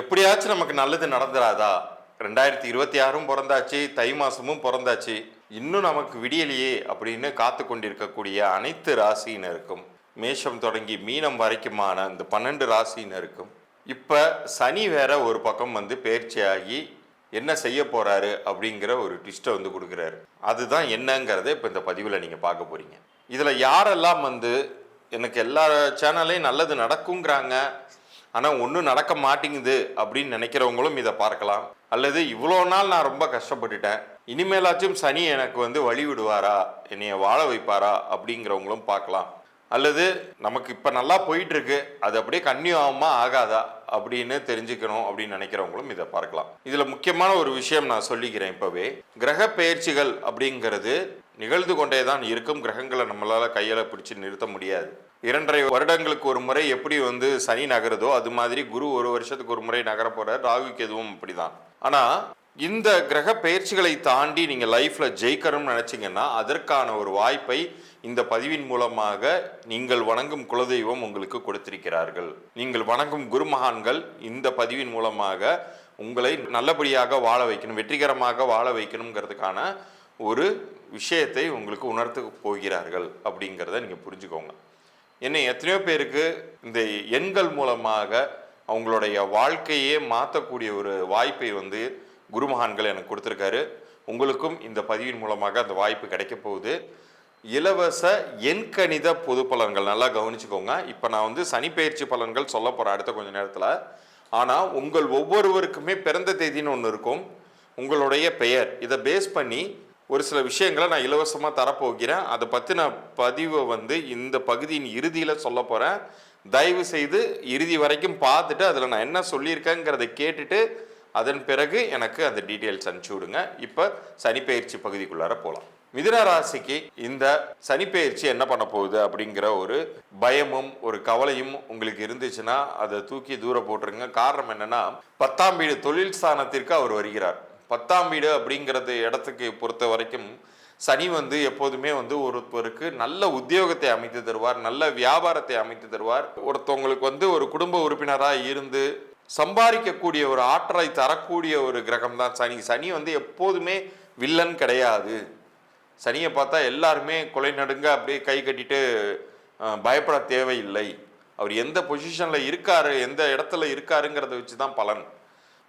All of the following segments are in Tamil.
எப்படியாச்சும் நமக்கு நல்லது நடந்துராதா? ரெண்டாயிரத்தி இருபத்தி ஆறும் பிறந்தாச்சு தை மாசமும் பிறந்தாச்சு. இன்னும் நமக்கு விடியலையே அப்படின்னு காத்து கொண்டிருக்கக்கூடிய அனைத்து ராசியினருக்கும் மேஷம் தொடங்கி மீனம் வரைக்குமான இந்த பன்னெண்டு ராசியினருக்கும் இப்போ சனி வேற ஒரு பக்கம் வந்து பயிற்சியாகி என்ன செய்ய போறாரு அப்படிங்கிற ஒரு ட்விஸ்ட்டை வந்து கொடுக்குறாரு. அதுதான் என்னங்கிறத இப்போ இந்த பதிவில் நீங்கள் பார்க்க போறீங்க. இதில் யாரெல்லாம் வந்து எனக்கு எல்லா சேனல்லையும் நல்லது நடக்குங்கிறாங்க ஆனால் ஒன்றும் நடக்க மாட்டேங்குது அப்படின்னு நினைக்கிறவங்களும் இதை பார்க்கலாம். அல்லது இவ்வளோ நாள் நான் ரொம்ப கஷ்டப்பட்டுட்டேன். இனிமேலாச்சும் சனி எனக்கு வந்து வழி விடுவாரா என்னைய வாழ வைப்பாரா? அப்படிங்கிறவங்களும் பார்க்கலாம். அல்லது நமக்கு இப்போ நல்லா போயிட்டுருக்கு. அது அப்படியே கன்னியூ ஆகுமா ஆகாதா? அப்படின்னு தெரிஞ்சுக்கணும் அப்படின்னு நினைக்கிறவங்களும் இதை பார்க்கலாம். இதில் முக்கியமான ஒரு விஷயம் நான் சொல்லிக்கிறேன் இப்போவே. கிரக பெயர்ச்சிகள் அப்படிங்கிறது நிகழ்ந்து கொண்டே தான் இருக்கும். கிரகங்களை நம்மளால் கையில் பிடிச்சி நிறுத்த முடியாது. இரண்டரை வருடங்களுக்கு ஒரு முறை எப்படி வந்து சனி நகருதோ அது மாதிரி குரு ஒரு வருஷத்துக்கு ஒரு முறை நகர போறார். ராகு கேதுவும் அப்படிதான். ஆனா இந்த கிரக பயிற்சிகளை தாண்டி நீங்க லைஃப்ல ஜெயிக்கணும்னு நினைச்சீங்கன்னா அதற்கான ஒரு வாய்ப்பை இந்த பதிவின் மூலமாக நீங்கள் வணங்கும் குலதெய்வம் உங்களுக்கு கொடுத்திருக்கிறார்கள். நீங்கள் வணங்கும் குருமகான்கள் இந்த பதிவின் மூலமாக உங்களை நல்லபடியாக வாழ வைக்கணும் வெற்றிகரமாக வாழ வைக்கணுங்கிறதுக்கான ஒரு விஷயத்தை உங்களுக்கு உணர்த்து போகிறார்கள் அப்படிங்கிறத நீங்கள் புரிஞ்சுக்கோங்க. என்ன எத்தனையோ பேருக்கு இந்த எண்கள் மூலமாக அவங்களுடைய வாழ்க்கையே மாற்றக்கூடிய ஒரு வாய்ப்பை வந்து குருமகான்கள் எனக்கு கொடுத்துருக்காரு. உங்களுக்கும் இந்த பதிவின் மூலமாக அந்த வாய்ப்பு கிடைக்க போகுது. இலவச எண்கணித பொது பலன்கள் நல்லா கவனிச்சுக்கோங்க. இப்போ நான் வந்து சனிப்பெயர்ச்சி பலன்கள் சொல்ல போகிறேன் அடுத்த கொஞ்ச நேரத்தில். ஆனால் உங்கள் ஒவ்வொருவருக்குமே பிறந்த தேதின்னு ஒன்று இருக்கும். உங்களுடைய பெயர். இதை பேஸ் பண்ணி ஒரு சில விஷயங்களை நான் இலவசமாக தரப்போகிறேன். அதை பற்றின பதிவை வந்து இந்த பகுதியின் இறுதியில் சொல்ல போகிறேன் தயவு செய்து இறுதி வரைக்கும் பார்த்துட்டு அதில் நான் என்ன சொல்லியிருக்கேங்கிறத கேட்டுட்டு அதன் பிறகு எனக்கு அந்த டீட்டெயில்ஸ் அனுப்பிச்சி விடுங்க. இப்போ சனிப்பெயர்ச்சி பகுதிக்குள்ளார போகலாம் மிதுன ராசிக்கு இந்த சனிப்பெயர்ச்சி என்ன பண்ண போகுது அப்படிங்கிற ஒரு பயமும் ஒரு கவலையும் உங்களுக்கு இருந்துச்சுன்னா அதை தூக்கி தூர போட்டுருங்க. காரணம் என்னன்னா பத்தாம் வீடு தொழில் ஸ்தானத்திற்கு அவர் வருகிறார். பத்தாம் வீடு அப்படிங்கிறது இடத்துக்கு பொறுத்த வரைக்கும் சனி வந்து எப்போதுமே வந்து ஒருத்தருக்கு நல்ல உத்தியோகத்தை அமைத்து தருவார் நல்ல வியாபாரத்தை அமைத்து தருவார். ஒருத்தவங்களுக்கு வந்து ஒரு குடும்ப உறுப்பினராக இருந்து சம்பாதிக்கக்கூடிய ஒரு ஆற்றலை தரக்கூடிய ஒரு கிரகம் தான் சனி. சனி வந்து எப்போதுமே வில்லன் கிடையாது. சனியை பார்த்தா எல்லாருமே கொலை நடுங்க அப்படியே கை கட்டிட்டு பயப்பட தேவையில்லை. அவர் எந்த பொசிஷனில் இருக்காரு எந்த இடத்துல இருக்காருங்கிறத வச்சு தான் பலன்.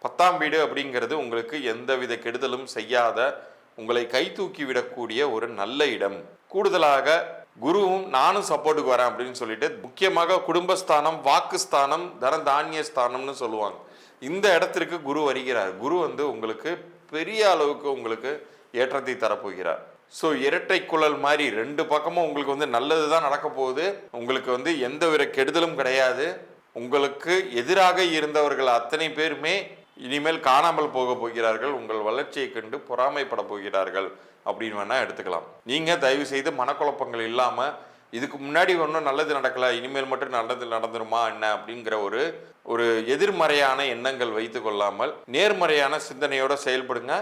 பத்தாம் வீடு அப்படிங்கிறது உங்களுக்கு எந்தவித கெடுதலும் செய்யாத உங்களை கை தூக்கி விடக்கூடிய ஒரு நல்ல இடம். கூடுதலாக குருவும் நானும் சப்போர்ட்டுக்கு வரேன் அப்படின்னு சொல்லிட்டு முக்கியமாக குடும்பஸ்தானம் வாக்குஸ்தானம் தன தானிய ஸ்தானம்னு சொல்லுவாங்க. இந்த இடத்திற்கு குரு வருகிறார். குரு வந்து உங்களுக்கு பெரிய அளவுக்கு உங்களுக்கு ஏற்றத்தை தரப்போகிறார். ஸோ இரட்டை குழல் மாதிரி ரெண்டு பக்கமும் உங்களுக்கு வந்து நல்லது தான் நடக்க போகுது. உங்களுக்கு வந்து எந்த வித கெடுதலும் கிடையாது. உங்களுக்கு எதிராக இருந்தவர்கள் அத்தனை பேருமே இனிமேல் காணாமல் போக போகிறார்கள் உங்கள் வளர்ச்சியை கண்டு பொறாமைப்பட போகிறார்கள் அப்படின்னு வேணால் எடுத்துக்கலாம். நீங்கள் தயவு செய்து மனக்குழப்பங்கள் இல்லாமல் இதுக்கு முன்னாடி ஒன்றும் நல்லது நடக்கல இனிமேல் மட்டும் நல்லது நடந்துருமா என்ன அப்படிங்கிற ஒரு ஒரு எதிர்மறையான எண்ணங்கள் வைத்து கொள்ளாமல் நேர்மறையான சிந்தனையோடு செயல்படுங்க.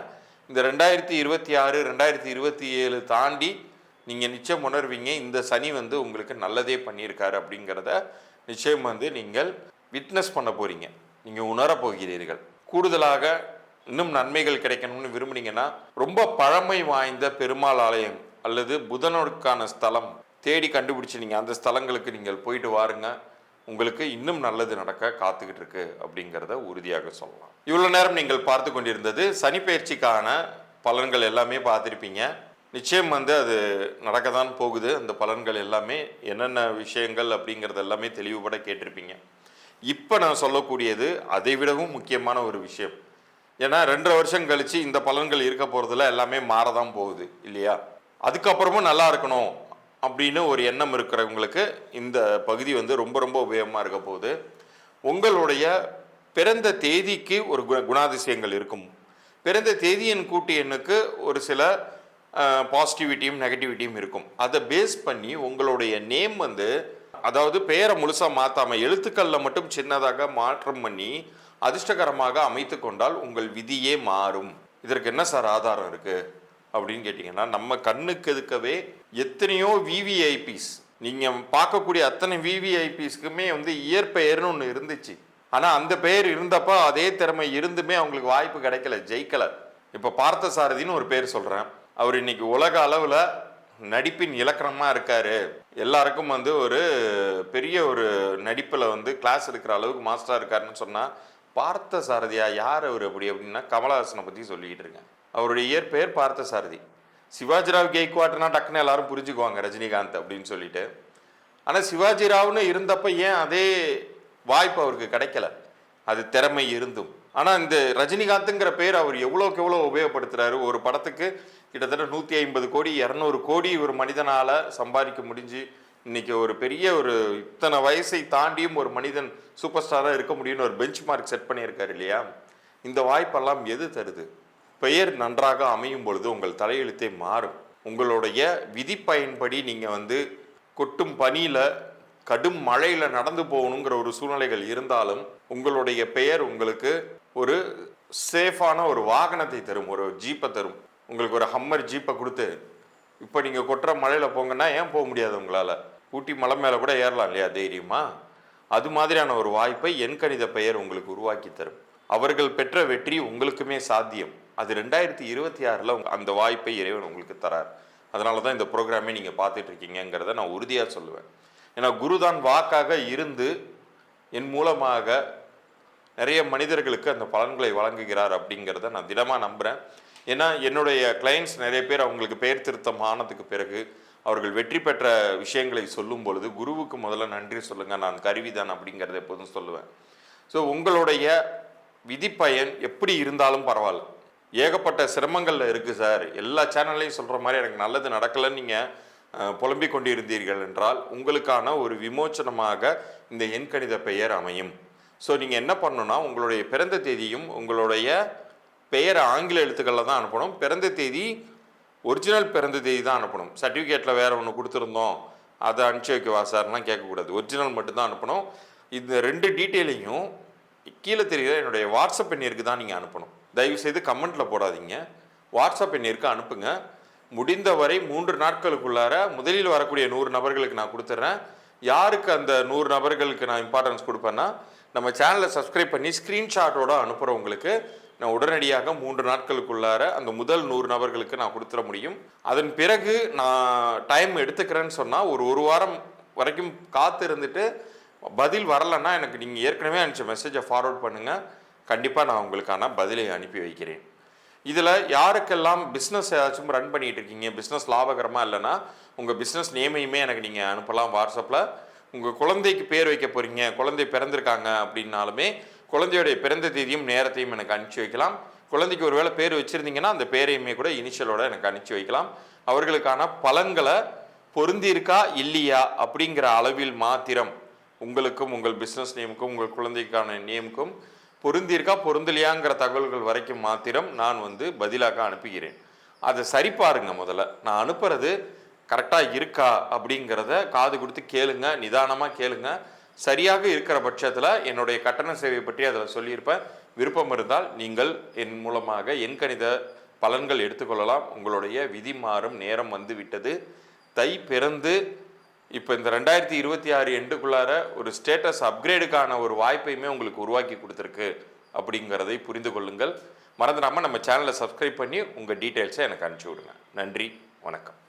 இந்த ரெண்டாயிரத்தி இருபத்தி ஆறு ரெண்டாயிரத்தி இருபத்தி ஏழு தாண்டி நீங்கள் நிச்சயம் உணர்வீங்க இந்த சனி வந்து உங்களுக்கு நல்லதே பண்ணியிருக்காரு அப்படிங்கிறத நிச்சயம் வந்து நீங்கள் விட்னஸ் பண்ண போகிறீங்க நீங்கள் உணரப் போகிறீர்கள். கூடுதலாக இன்னும் நன்மைகள் கிடைக்கணும்னு விரும்புனீங்கன்னா ரொம்ப பழமை வாய்ந்த பெருமாள் ஆலயம் அல்லது புதனுக்கான ஸ்தலம் தேடி கண்டுபிடிச்சி நீங்கள் அந்த ஸ்தலங்களுக்கு நீங்கள் போயிட்டு வாருங்க. உங்களுக்கு இன்னும் நல்லது நடக்க காத்துக்கிட்டு இருக்கு அப்படிங்கிறத உறுதியாக சொல்லலாம். இவ்வளோ நேரம் நீங்கள் பார்த்து கொண்டிருந்தது சனிப்பயிற்சிக்கான பலன்கள் எல்லாமே பார்த்துருப்பீங்க. நிச்சயம் வந்து அது நடக்க தான் போகுது. அந்த பலன்கள் எல்லாமே என்னென்ன விஷயங்கள் அப்படிங்கிறது எல்லாமே தெளிவுபட கேட்டிருப்பீங்க. இப்போ நான் சொல்லக்கூடியது அதை விடவும் முக்கியமான ஒரு விஷயம். ஏன்னா ரெண்டரை வருஷம் கழிச்சு இந்த பலன்கள் இருக்க போகிறதுல எல்லாமே மாறதான் போகுது இல்லையா? அதுக்கப்புறமும் நல்லா இருக்கணும் அப்படின்னு ஒரு எண்ணம் இருக்கிறவங்களுக்கு இந்த பகுதி வந்து ரொம்ப ரொம்ப உபயோகமாக இருக்க போகுது. உங்களுடைய பிறந்த தேதிக்கு ஒரு குண குணாதிசயங்கள் இருக்கும். பிறந்த தேதியின் கூட்டு எண்ணுக்கு ஒரு சில பாசிட்டிவிட்டியும் நெகட்டிவிட்டியும் இருக்கும். அதை பேஸ் பண்ணி உங்களுடைய நேம் வந்து அதாவது பெயரை முழுசாக மாற்றாம எழுத்துக்களில் மட்டும் சின்னதாக மாற்றம் பண்ணி அதிர்ஷ்டகரமாக அமைத்து கொண்டால் உங்கள் விதியே மாறும். இதற்கு என்ன சார் ஆதாரம் இருக்குது அப்படின்னு கேட்டிங்கன்னா நம்ம கண்ணுக்கு எதுக்கவே எத்தனையோ விவிஐபிஸ் நீங்கள் பார்க்கக்கூடிய அத்தனை விவிஐபிஸ்க்குமே வந்து இயற்பெயர்னு ஒன்று இருந்துச்சு. ஆனால் அந்த பெயர் இருந்தப்போ அதே திறமை இருந்துமே அவங்களுக்கு வாய்ப்பு கிடைக்கல ஜெயிக்கலை. இப்போ பார்த்த சாரதின்னு ஒரு பேர் சொல்கிறேன் அவர் இன்னைக்கு உலக அளவில் நடிப்பின் இலக்கணமாக இருக்கார். எல்லாருக்கும் வந்து ஒரு பெரிய ஒரு நடிப்பில் வந்து கிளாஸ் எடுக்கிற அளவுக்கு மாஸ்டராக இருக்காருன்னு சொன்னால் பார்த்த சாரதியா யார் அவர் அப்படி அப்படின்னா கமலஹாசனை பற்றி சொல்லிக்கிட்டு இருக்கேன். அவருடைய இயற்பெயர் பார்த்த சாரதி. சிவாஜிராவ் கெய்க்வாட்னா டக்குன்னு எல்லாரும் புரிஞ்சுக்குவாங்க ரஜினிகாந்த் அப்படின்னு சொல்லிட்டு. ஆனால் சிவாஜிராவ்னு இருந்தப்போ இருந்தப்ப ஏன் அதே வாய்ப்பு அவருக்கு கிடைக்கல? அது திறமை இருந்தும். ஆனால் இந்த ரஜினிகாந்த்ங்கிற பேர் அவர் எவ்வளோக்கு எவ்வளோ உபயோகப்படுத்துறாரு? ஒரு படத்துக்கு கிட்டத்தட்ட நூற்றி ஐம்பது கோடி இரநூறு கோடி ஒரு மனிதனால் சம்பாதிக்க முடிஞ்சு இன்னைக்கு ஒரு பெரிய ஒரு இத்தனை வயசை தாண்டியும் ஒரு மனிதன் சூப்பர் ஸ்டாராக இருக்க முடியும்னு ஒரு பெஞ்ச் மார்க் செட் பண்ணியிருக்காரு இல்லையா? இந்த வாய்ப்பெல்லாம் எது தருது? பெயர் நன்றாக அமையும் பொழுது உங்கள் தலையெழுத்தே மாறும். உங்களுடைய விதி பயன்படி நீங்கள் வந்து கொட்டும் பனியில் கடும் மழையில் நடந்து போகணுங்கிற ஒரு சூழ்நிலைகள் இருந்தாலும் உங்களுடைய பெயர் உங்களுக்கு ஒரு சேஃபான ஒரு வாகனத்தை தரும் ஒரு ஜீப்பை தரும். உங்களுக்கு ஒரு ஹம்மர் ஜீப்பை கொடுத்து இப்போ நீங்கள் கொட்டுற மழையில் போங்கன்னா ஏன் போக முடியாது உங்களால்? ஊட்டி மலை மேலே கூட ஏறலாம் இல்லையா தைரியமாக அது மாதிரியான ஒரு வாய்ப்பை என் கணித பெயர் உங்களுக்கு உருவாக்கி தரும். அவர்கள் பெற்ற வெற்றி உங்களுக்குமே சாத்தியம். அது ரெண்டாயிரத்தி இருபத்தி ஆறில் அந்த வாய்ப்பை இறைவன் உங்களுக்கு தரார். அதனால தான் இந்த ப்ரோக்ராமே நீங்கள் பார்த்துட்டு இருக்கீங்கிறத நான் உறுதியாக சொல்லுவேன். ஏன்னா குருதான் வாக்காக இருந்து என் மூலமாக நிறைய மனிதர்களுக்கு அந்த பலன்களை வழங்குகிறார் அப்படிங்கிறத நான் தினமாக நம்புகிறேன் ஏன்னா என்னுடைய கிளைண்ட்ஸ் நிறைய பேர் அவங்களுக்கு பெயர் திருத்தம் ஆனதுக்கு பிறகு அவர்கள் வெற்றி பெற்ற விஷயங்களை சொல்லும் பொழுது குருவுக்கு முதல்ல நன்றி சொல்லுங்கள் நான் கருவிதான் அப்படிங்கிறத எப்போதும் சொல்லுவேன். ஸோ உங்களுடைய விதிப்பயன் எப்படி இருந்தாலும் பரவாயில்ல. ஏகப்பட்ட சிரமங்களில் இருக்குது சார் எல்லா சேனல்லையும் சொல்கிற மாதிரி எனக்கு நல்லது நடக்கலைன்னு நீங்கள் புலம்பிக் கொண்டிருந்தீர்கள் என்றால் உங்களுக்கான ஒரு விமோச்சனமாக இந்த எண்கணித பெயர் அமையும். ஸோ நீங்கள் என்ன பண்ணணும்னா உங்களுடைய பிறந்த தேதியும் உங்களுடைய பெயரை ஆங்கில எழுத்துக்களில் தான் அனுப்பணும். பிறந்த தேதி ஒரிஜினல் பிறந்த தேதி தான் அனுப்பணும். சர்டிஃபிகேட்டில் வேறு ஒன்று கொடுத்துருந்தோம். அதை அனுப்பிச்சி வைக்கவா சார்லாம் கேட்கக்கூடாது. ஒரிஜினல் மட்டும்தான் அனுப்பணும். இந்த ரெண்டு டீட்டெயிலையும் கீழே தெரியுற என்னுடைய வாட்ஸ்அப் எண்ணிற்கு தான் நீங்கள் அனுப்பணும். தயவு செய்து கமெண்ட்டில் போடாதீங்க. வாட்ஸ்அப் எண்ணிற்கு அனுப்புங்க. முடிந்தவரை மூன்று நாட்களுக்குள்ளார முதலில் வரக்கூடிய நூறு நபர்களுக்கு நான் கொடுத்துட்றேன் யாருக்கு அந்த நூறு நபர்களுக்கு நான் இம்பார்ட்டன்ஸ் கொடுப்பேன்னா நம்ம சேனலை சப்ஸ்கிரைப் பண்ணி ஸ்க்ரீன்ஷாட்டோட அனுப்புகிறவங்களுக்கு நான் உடனடியாக மூன்று நாட்களுக்குள்ளார அந்த முதல் நூறு நபர்களுக்கு நான் கொடுத்துட முடியும். அதன் பிறகு நான் டைம் எடுத்துக்கிறேன்னு சொன்னால் ஒரு ஒரு வாரம் வரைக்கும் காத்து இருந்துட்டு பதில் வரலைன்னா எனக்கு நீங்கள் ஏற்கனவே அனுப்பிச்ச மெசேஜை ஃபார்வர்ட் பண்ணுங்கள் கண்டிப்பாக நான் உங்களுக்கான பதிலை அனுப்பி வைக்கிறேன். இதில் யாருக்கெல்லாம் பிஸ்னஸ் ஏதாச்சும் ரன் பண்ணிட்டு இருக்கீங்க பிஸ்னஸ் லாபகரமாக இல்லைன்னா உங்கள் பிஸ்னஸ் நேமையுமே எனக்கு நீங்கள் அனுப்பலாம் வாட்ஸ்அப்பில் உங்கள் குழந்தைக்கு பேர் வைக்க போகிறீங்க குழந்தை பிறந்திருக்காங்க அப்படின்னாலுமே குழந்தையுடைய பிறந்த தேதியும் நேரத்தையும் எனக்கு அனுப்பிச்சி வைக்கலாம். குழந்தைக்கு ஒருவேளை பேர் வச்சுருந்தீங்கன்னா அந்த பேரையுமே கூட இனிஷியலோட எனக்கு அனுப்பிச்சி வைக்கலாம். அவர்களுக்கான பலன்களை பொருந்தியிருக்கா இல்லையா அப்படிங்கிற அளவில் மாத்திரம் உங்களுக்கும் உங்கள் பிஸ்னஸ் நேமுக்கும் உங்கள் குழந்தைக்கான நேமுக்கும் பொருந்தியிருக்கா பொருந்தலையாங்கிற தகவல்கள் வரைக்கும் மாத்திரம் நான் வந்து பதிலாக அனுப்புகிறேன். அதை சரிபாருங்க முதல்ல. நான் அனுப்புறது கரெக்டாக இருக்கா அப்படிங்கிறத காது கொடுத்து கேளுங்க நிதானமாக கேளுங்க. சரியாக இருக்கிற பட்சத்தில் என்னுடைய கட்டண சேவை பற்றி அதில் சொல்லியிருப்பேன். விருப்பம் இருந்தால் நீங்கள் என் மூலமாக என் கணித பலன்கள் எடுத்துக்கொள்ளலாம். உங்களுடைய விதி மாறும். நேரம் வந்து விட்டது தை பிறந்து இப்போ இந்த ரெண்டாயிரத்தி இருபத்தி ஆறு எண்டுக்குள்ளார ஒரு ஸ்டேட்டஸ் அப்கிரேடுக்கான ஒரு வாய்ப்பையுமே உங்களுக்கு உருவாக்கி கொடுத்துருக்கு அப்படிங்கிறதை புரிந்து கொள்ளுங்கள். மறந்துடாமல் நம்ம சேனலை சப்ஸ்கிரைப் பண்ணி உங்கள் டீட்டெயில்ஸை எனக்கு அனுப்பிச்சி விடுங்க. நன்றி. வணக்கம்.